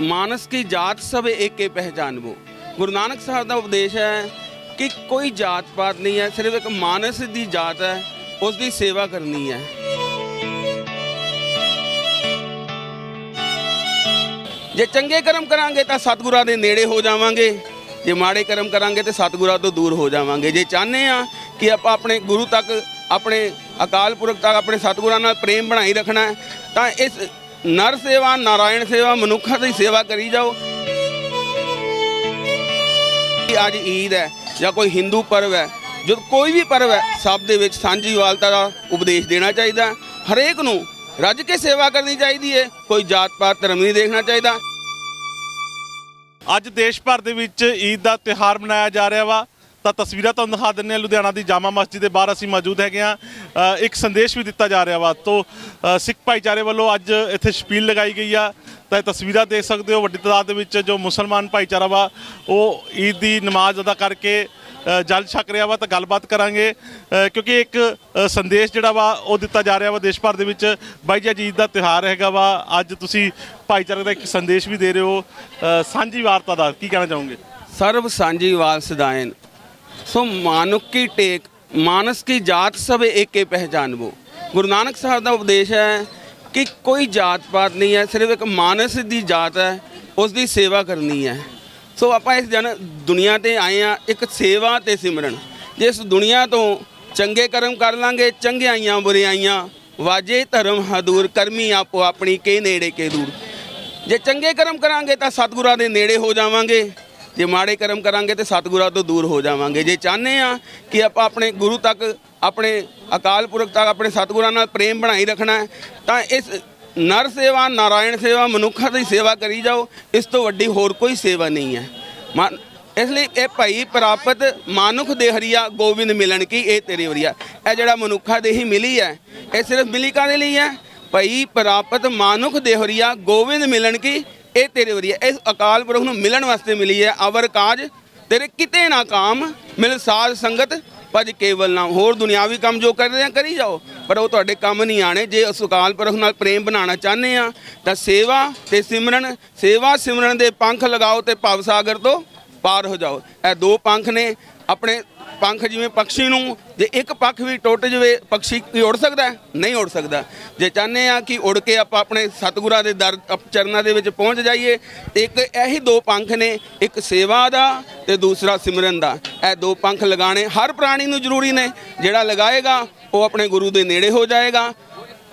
ਮਾਨਸ ਕੀ ਜਾਤ ਸਭ ਏਕੇ ਪਹਿਚਾਨਵੋ। ਗੁਰੂ ਨਾਨਕ ਸਾਹਿਬ ਦਾ ਉਪਦੇਸ਼ ਹੈ ਕਿ ਕੋਈ ਜਾਤ ਪਾਤ ਨਹੀਂ ਹੈ, ਸਿਰਫ ਇੱਕ ਮਾਨਸ ਦੀ ਜਾਤ ਹੈ ਉਸ ਦੀ ਸੇਵਾ ਕਰਨੀ ਹੈ। ਜੇ ਚੰਗੇ ਕਰਮ ਕਰਾਂਗੇ ਤਾਂ ਸਤਿਗੁਰਾਂ ਦੇ ਨੇੜੇ ਹੋ ਜਾਵਾਂਗੇ, ਜੇ ਮਾੜੇ ਕਰਮ ਕਰਾਂਗੇ ਤੇ ਸਤਿਗੁਰਾਂ ਤੋਂ ਦੂਰ ਹੋ ਜਾਵਾਂਗੇ। ਜੇ ਚਾਹੁੰਦੇ ਆ ਕਿ ਆਪਾਂ ਆਪਣੇ ਗੁਰੂ ਤੱਕ, ਆਪਣੇ ਅਕਾਲ ਪੁਰਖ ਤੱਕ, ਆਪਣੇ ਸਤਿਗੁਰਾਂ ਨਾਲ ਪ੍ਰੇਮ ਬਣਾਈ ਰੱਖਣਾ ਹੈ, ਤਾਂ ਇਸ ਨਰ ਸੇਵਾ, ਨਾਰਾਇਣ ਸੇਵਾ, ਮਨੁੱਖਾਂ ਦੀ ਸੇਵਾ ਕਰੀ ਜਾਓ। ਅੱਜ ਈਦ ਹੈ ਜਾਂ ਕੋਈ ਹਿੰਦੂ ਪਰਵ ਹੈ ਜਦ ਕੋਈ ਵੀ ਪਰਵ ਹੈ, ਸਭ ਦੇ ਵਿੱਚ ਸਾਂਝੀਵਾਲਤਾ ਦਾ ਉਪਦੇਸ਼ ਦੇਣਾ ਚਾਹੀਦਾ ਹਰੇਕ ਨੂੰ ਰੱਜ ਕੇ ਸੇਵਾ ਕਰਨੀ ਚਾਹੀਦੀ ਹੈ, ਕੋਈ ਜਾਤ ਪਾਤ ਧਰਮ ਨਹੀਂ ਦੇਖਣਾ ਚਾਹੀਦਾ। ਅੱਜ ਦੇਸ਼ ਭਰ ਦੇ ਵਿੱਚ ਈਦ ਦਾ ਤਿਉਹਾਰ ਮਨਾਇਆ ਜਾ ਰਿਹਾ ਵਾ। ਤਾਂ ਤਸਵੀਰਾਂ ਤੁਹਾਨੂੰ ਦਿਖਾ ਦਿੰਨੇ ਆ ਲੁਧਿਆਣਾ ਦੀ ਜਾਮਾ ਮਸਜਿਦ ਦੇ ਬਾਹਰ ਅਸੀਂ ਮੌਜੂਦ ਹੈਗੇ ਆ ਇੱਕ ਸੰਦੇਸ਼ ਵੀ ਦਿੱਤਾ ਜਾ ਰਿਹਾ ਵਾ। ਤੋਂ ਸਿੱਖ ਭਾਈਚਾਰੇ ਵੱਲੋਂ ਅੱਜ ਇੱਥੇ ਸ਼ਪੀਲ ਲਗਾਈ ਗਈ ਆ। ਤਾਂ ਇਹ ਤਸਵੀਰਾਂ ਦੇਖ ਸਕਦੇ ਹੋ। ਵੱਡੀ ਤਾਦਾਦ ਦੇ ਵਿੱਚ ਜੋ ਮੁਸਲਮਾਨ ਭਾਈਚਾਰਾ ਵਾ, ਉਹ ਈਦ ਦੀ ਨਮਾਜ਼ ਅਦਾ ਕਰਕੇ ਜਲ ਛਕ ਰਿਹਾ ਵਾ। ਤਾਂ ਗੱਲਬਾਤ ਕਰਾਂਗੇ। ਕਿਉਂਕਿ ਇੱਕ ਸੰਦੇਸ਼ ਜਿਹੜਾ ਵਾ, ਉਹ ਦਿੱਤਾ ਜਾ ਰਿਹਾ ਵਾ ਦੇਸ਼ ਭਰ ਦੇ ਵਿੱਚ। ਬਾਈ ਜੀ ਅਜੀਤ ਦਾ ਤਿਹਾਰ ਹੈਗਾ ਵਾ। ਅੱਜ ਤੁਸੀਂ ਭਾਈਚਾਰੇ ਦਾ ਇੱਕ ਸੰਦੇਸ਼ ਵੀ ਦੇ ਰਹੇ ਹੋ। ਸਾਂਝੀ ਵਾਰਤਾ ਦਾ ਕੀ ਕਹਿਣਾ ਚਾਹੋਗੇ? ਸਰਬ ਸਾਂਝੀ ਵਾਲ ਸਦਾਇਨ ਸੋ ਮਾਨੁਕ ਕੀ ਟੇਕ, ਮਾਨਸ ਕੀ ਜਾਤ ਸਭ ਏਕੇ ਪਹਿਚਾਨਵੋ ਗੁਰੂ ਨਾਨਕ ਸਾਹਿਬ ਦਾ ਉਪਦੇਸ਼ ਹੈ ਕਿ ਕੋਈ ਜਾਤ ਪਾਤ ਨਹੀਂ ਹੈ, ਸਿਰਫ ਇੱਕ ਮਾਨਸ ਦੀ ਜਾਤ ਹੈ, ਉਸ ਦੀ ਸੇਵਾ ਕਰਨੀ ਹੈ। ਸੋ ਆਪਾਂ ਇਸ ਜਨ ਦੁਨੀਆ ਤੇ ਆਏ ਆ ਇੱਕ ਸੇਵਾ ਤੇ ਸਿਮਰਨ। ਜਿਸ ਦੁਨੀਆ ਤੋਂ ਚੰਗੇ ਕਰਮ ਕਰ ਲਾਂਗੇ, ਚੰਗਿਆਈਆਂ ਬੁਰਿਆਈਆਂ, ਵਾਜੇ ਧਰਮ ਹਦੂਰ, ਕਰਮੀ ਆਪੋ ਆਪਣੀ ਕੇ ਨੇੜੇ ਕੇ ਦੂਰ। ਜੇ ਚੰਗੇ ਕਰਮ ਕਰਾਂਗੇ ਤਾਂ ਸਤਿਗੁਰਾਂ ਦੇ ਨੇੜੇ ਹੋ ਜਾਵਾਂਗੇ। ਜੇ ਮਾੜੇ ਕਰਮ ਕਰਾਂਗੇ ਤੇ ਸਤਿਗੁਰਾਂ ਤੋਂ ਦੂਰ ਹੋ ਜਾਵਾਂਗੇ। ਜੇ ਚਾਹੁੰਦੇ ਆ ਕਿ ਆਪਾਂ ਆਪਣੇ ਗੁਰੂ ਤੱਕ, ਆਪਣੇ ਅਕਾਲ ਪੁਰਖ ਤੱਕ, ਆਪਣੇ ਸਤਿਗੁਰਾਂ ਨਾਲ ਪ੍ਰੇਮ ਬਣਾਈ ਰੱਖਣਾ ਹੈ, ਤਾਂ ਇਸ ਨਰ ਸੇਵਾ, ਨਾਰਾਇਣ ਸੇਵਾ, ਮਨੁੱਖਾਂ ਦੀ ਸੇਵਾ ਕਰੀ ਜਾਓ। ਇਸ ਤੋਂ ਵੱਡੀ ਹੋਰ ਕੋਈ ਸੇਵਾ ਨਹੀਂ ਹੈ। ਮਨ- ਇਸ ਲਈ ਇਹ ਭਾਈ ਪ੍ਰਾਪਤ ਮਾਨੁਖ ਦੇ ਹਰੀਆ ਗੋਬਿੰਦ ਮਿਲਣ ਕੀ, ਇਹ ਤੇਰੀ ਵਰੀਆ ਇਹ ਜਿਹੜਾ ਮਨੁੱਖਾ ਦੇ ਹੀ ਮਿਲੀ ਹੈ, ਇਹ ਸਿਰਫ ਮਿਲੀ ਕਾਦੇ ਲਈ ਹੈ? ਭਈ ਪ੍ਰਾਪਤ ਮਾਨੁਖ ਦੇਹਰੀਆ ਗੋਬਿੰਦ ਮਿਲਣ ਕੀ ਇਹ ਤੇਰੇ ਵਰੀ ਹੈ ਇਸ ਅਕਾਲ ਪੁਰਖ ਨੂੰ ਮਿਲਣ ਵਾਸਤੇ ਮਿਲੀ ਹੈ। ਅਵਰ ਕਾਜ ਤੇਰੇ ਕਿਤੇ ਨਾ ਕਾਮ ਮਿਲ ਸਾਧ ਸੰਗਤ, ਭਜ ਕੇਵਲ ਨਾ ਹੋਰ ਦੁਨਿਆਵੀ ਕੰਮ ਜੋ ਕਰਦੇ ਆ, ਕਰੀ ਜਾਓ। ਪਰ ਉਹ ਤੁਹਾਡੇ ਕੰਮ ਨਹੀਂ ਆਣੇ ਜੇ ਉਸ ਅਕਾਲ ਪੁਰਖ ਨਾਲ ਪ੍ਰੇਮ ਬਣਾਉਣਾ ਚਾਹੁੰਦੇ ਆ, ਤਾਂ ਸੇਵਾ ਤੇ ਸਿਮਰਨ, ਸੇਵਾ ਸਿਮਰਨ ਦੇ ਪੰਖ ਲਗਾਓ ਤੇ ਭਵ ਸਾਗਰ ਤੋਂ ਪਾਰ ਹੋ ਜਾਓ। ਇਹ ਦੋ ਪੰਖ ਨੇ। ਆਪਣੇ ਪੰਖ ਜਿਵੇਂ ਪੰਛੀ ਨੂੰ, ਜੇ ਇੱਕ ਪੱਖ ਵੀ ਟੁੱਟ ਜਵੇ ਪੰਛੀ ਕੀ ਉੜ ਸਕਦਾ ਨਹੀਂ ਉੜ ਸਕਦਾ। ਜੇ ਚਾਹੁੰਦੇ ਆ ਕਿ ਉੜ ਕੇ ਆਪਾਂ ਆਪਣੇ ਸਤਿਗੁਰਾਂ ਦੇ ਦਰ ਚਰਨਾਂ ਦੇ ਵਿੱਚ ਪਹੁੰਚ ਜਾਈਏ, ਤੇ ਇੱਕ ਇਹੀ ਦੋ ਪੰਖ ਨੇ, ਇੱਕ ਸੇਵਾ ਦਾ ਤੇ ਦੂਸਰਾ ਸਿਮਰਨ ਦਾ। ਇਹ ਦੋ ਪੰਖ ਲਗਾਣੇ ਹਰ ਪ੍ਰਾਣੀ ਨੂੰ ਜ਼ਰੂਰੀ ਨੇ। ਜਿਹੜਾ ਲਗਾਏਗਾ, ਉਹ ਆਪਣੇ ਗੁਰੂ ਦੇ ਨੇੜੇ ਹੋ ਜਾਏਗਾ।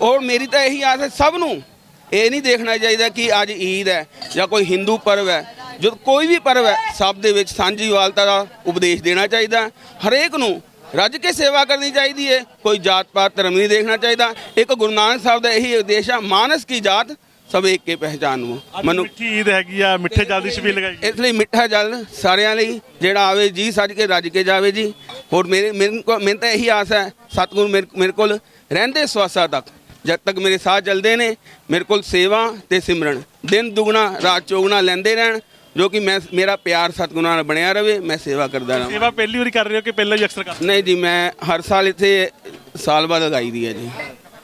ਔਰ ਮੇਰੀ ਤਾਂ ਇਹੀ ਆਸ ਹੈ ਸਭ ਨੂੰ, ਇਹ ਨਹੀਂ ਦੇਖਣਾ ਚਾਹੀਦਾ ਕਿ ਅੱਜ ਈਦ ਹੈ ਜਾਂ ਕੋਈ ਹਿੰਦੂ ਪਰਵ ਹੈ। ਜਦ ਕੋਈ ਵੀ ਪਰਵ ਹੈ ਸਭ ਦੇ ਵਿੱਚ ਸਾਂਝੀਵਾਲਤਾ ਦਾ ਉਪਦੇਸ਼ ਦੇਣਾ ਚਾਹੀਦਾ। ਹਰੇਕ ਨੂੰ ਰੱਜ ਕੇ ਸੇਵਾ ਕਰਨੀ ਚਾਹੀਦੀ ਹੈ। ਕੋਈ ਜਾਤ ਪਾਤ ਧਰਮ ਨਹੀਂ ਦੇਖਣਾ ਚਾਹੀਦਾ। ਇੱਕ ਗੁਰੂ ਨਾਨਕ ਸਾਹਿਬ ਦਾ ਇਹੀ ਉਪਦੇਸ਼ ਹੈ ਮਾਨਸ ਕੀ ਜਾਤ ਸਭ ਇੱਕ ਕੇ ਪਹਿਚਾਨਵੋ ਅੱਜ ਮਨੁ ਮਿੱਠੀ ਈਦ ਹੈਗੀ ਆ ਮਿੱਠੇ ਜਲ ਦੀ ਛਬੀਲ ਲਗਾਈ। ਗਈ। ਇਸ ਲਈ ਮਿੱਠਾ ਜਲ ਸਾਰਿਆਂ ਲਈ ਜਿਹੜਾ ਆਵੇ ਜੀ ਸੱਜ ਕੇ ਰੱਜ ਕੇ ਜਾਵੇ ਜੀ। ਹੋਰ ਮੇਰੇ ਮੈਨੂੰ ਤਾਂ ਇਹੀ ਆਸ ਹੈ ਸਤਿਗੁਰੂ ਮੇਰੇ ਮੇਰੇ ਕੋਲ ਰਹਿੰਦੇ ਸਵਾਸਾਂ ਤੱਕ। ਜਦ ਤੱਕ ਮੇਰੇ ਸਾਹ ਚੱਲਦੇ ਨੇ ਮੇਰੇ ਕੋਲ ਸੇਵਾ ਤੇ ਸਿਮਰਨ। ਦਿਨ ਦੁਗਣਾ ਰਾਤ ਚੌਗਣਾ ਲੈਂਦੇ ਰਹਿਣ। ਜੋ ਕਿ ਮੈਂ ਮੇਰਾ ਪਿਆਰ ਸਤਿਗੁਰਾਂ ਨਾਲ ਬਣਿਆ ਰਵੇ ਮੈਂ ਸੇਵਾ ਕਰਦਾ ਰਹਾਂ। ਸੇਵਾ ਪਹਿਲੀ ਵਾਰੀ ਕਰ ਰਹੇ ਹੋ ਕਿ ਪਹਿਲਾਂ ਵੀ ਅਕਸਰ ਕਰ ਨਹੀਂ ਜੀ ਮੈਂ ਹਰ ਸਾਲ ਇੱਥੇ ਸਾਲ ਬਾਅਦ ਲਗਾਈ ਦੀ ਹੈ ਜੀ।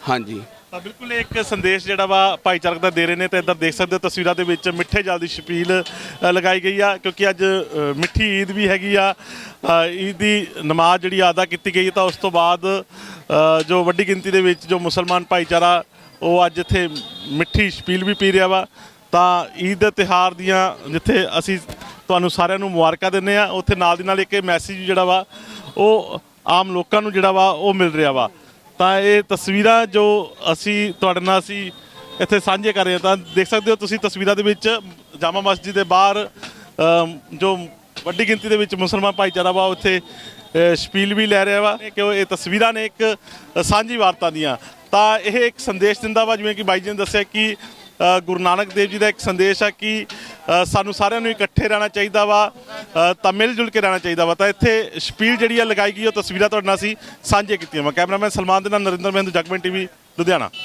ਹਾਂਜੀ। ਤਾਂ ਬਿਲਕੁਲ ਇੱਕ ਸੰਦੇਸ਼ ਜਿਹੜਾ ਵਾ ਭਾਈਚਾਰਕ ਦਾ ਦੇ ਰਹੇ ਨੇ ਤੇ ਇੱਧਰ ਦੇਖ ਸਕਦੇ ਹੋ ਤਸਵੀਰਾਂ ਦੇ ਵਿੱਚ ਮਿੱਠੇ ਜਲ ਦੀ ਛਪੀਲ ਲਗਾਈ ਗਈ ਆ ਕਿਉਂਕਿ ਅੱਜ ਮਿੱਠੀ ਈਦ ਵੀ ਹੈਗੀ ਆ। ਈਦ ਦੀ ਨਮਾਜ਼ ਜਿਹੜੀ ਅਦਾ ਕੀਤੀ ਗਈ ਤਾਂ ਉਸ ਤੋਂ ਬਾਅਦ ਜੋ ਵੱਡੀ ਗਿਣਤੀ ਦੇ ਵਿੱਚ ਜੋ ਮੁਸਲਮਾਨ ਭਾਈਚਾਰਾ ਉਹ ਅੱਜ ਇੱਥੇ ਮਿੱਠੀ ਛਪੀਲ ਵੀ ਪੀ ਰਿਹਾ ਵਾ। ਤਾਂ ਈਦ ਦੇ ਤਿਹਾਰ ਦੀਆਂ ਜਿੱਥੇ ਅਸੀਂ ਤੁਹਾਨੂੰ ਸਾਰਿਆਂ ਨੂੰ ਮੁਬਾਰਕਾਂ ਦਿੰਦੇ ਆ ਉੱਥੇ ਨਾਲ ਦੀ ਨਾਲ ਇੱਕ ਇਹ ਮੈਸੇਜ ਜਿਹੜਾ ਵਾ, ਉਹ ਆਮ ਲੋਕਾਂ ਨੂੰ ਜਿਹੜਾ ਵਾ, ਉਹ ਮਿਲ ਰਿਹਾ ਵਾ। ਤਾਂ ਇਹ ਤਸਵੀਰਾਂ ਜੋ ਅਸੀਂ ਤੁਹਾਡੇ ਨਾਲ ਅਸੀਂ ਇੱਥੇ ਸਾਂਝੇ ਕਰ ਰਹੇ ਹਾਂ, ਤਾਂ ਦੇਖ ਸਕਦੇ ਹੋ ਤੁਸੀਂ ਤਸਵੀਰਾਂ ਦੇ ਵਿੱਚ ਜਾਮਾ ਮਸਜਿਦ ਦੇ ਬਾਹਰ ਜੋ ਵੱਡੀ ਗਿਣਤੀ ਦੇ ਵਿੱਚ ਮੁਸਲਮਾਨ ਭਾਈਚਾਰਾ ਵਾ, ਉੱਥੇ ਸ਼ਪੀਲ ਵੀ ਲੈ ਰਿਹਾ ਵਾ ਕਿ ਉਹ ਇਹ ਤਸਵੀਰਾਂ ਨੇ ਇੱਕ ਸਾਂਝੀ ਵਾਰਤਾ ਦੀਆਂ। ਤਾਂ ਇਹ ਇੱਕ ਸੰਦੇਸ਼ ਦਿੰਦਾ ਵਾ, ਜਿਵੇਂ ਕਿ ਬਾਈ ਜੀ ਨੇ ਦੱਸਿਆ ਕਿ ਗੁਰੂ ਨਾਨਕ ਦੇਵ ਜੀ ਦਾ ਇੱਕ ਸੰਦੇਸ਼ ਆ ਕਿ ਸਾਨੂੰ ਸਾਰਿਆਂ ਨੂੰ ਇਕੱਠੇ ਰਹਿਣਾ ਚਾਹੀਦਾ ਵਾ ਤਾਂ ਮਿਲ ਜੁਲ ਕੇ ਰਹਿਣਾ ਚਾਹੀਦਾ ਵਾ। ਤਾਂ ਇੱਥੇ ਸ਼ਪੀਲ ਜਿਹੜੀ ਆ ਲਗਾਈ ਗਈ, ਉਹ ਤਸਵੀਰਾਂ ਤੁਹਾਡੇ ਨਾਲ ਅਸੀਂ ਸਾਂਝੇ ਕੀਤੀਆਂ ਵਾ। ਕੈਮਰਾਮੈਨ ਸਲਮਾਨ ਦੇ ਨਾਲ ਨਰਿੰਦਰ ਮਹਿੰਦੂ, ਜਗਮਨ ਟੀਵੀ, ਲੁਧਿਆਣਾ।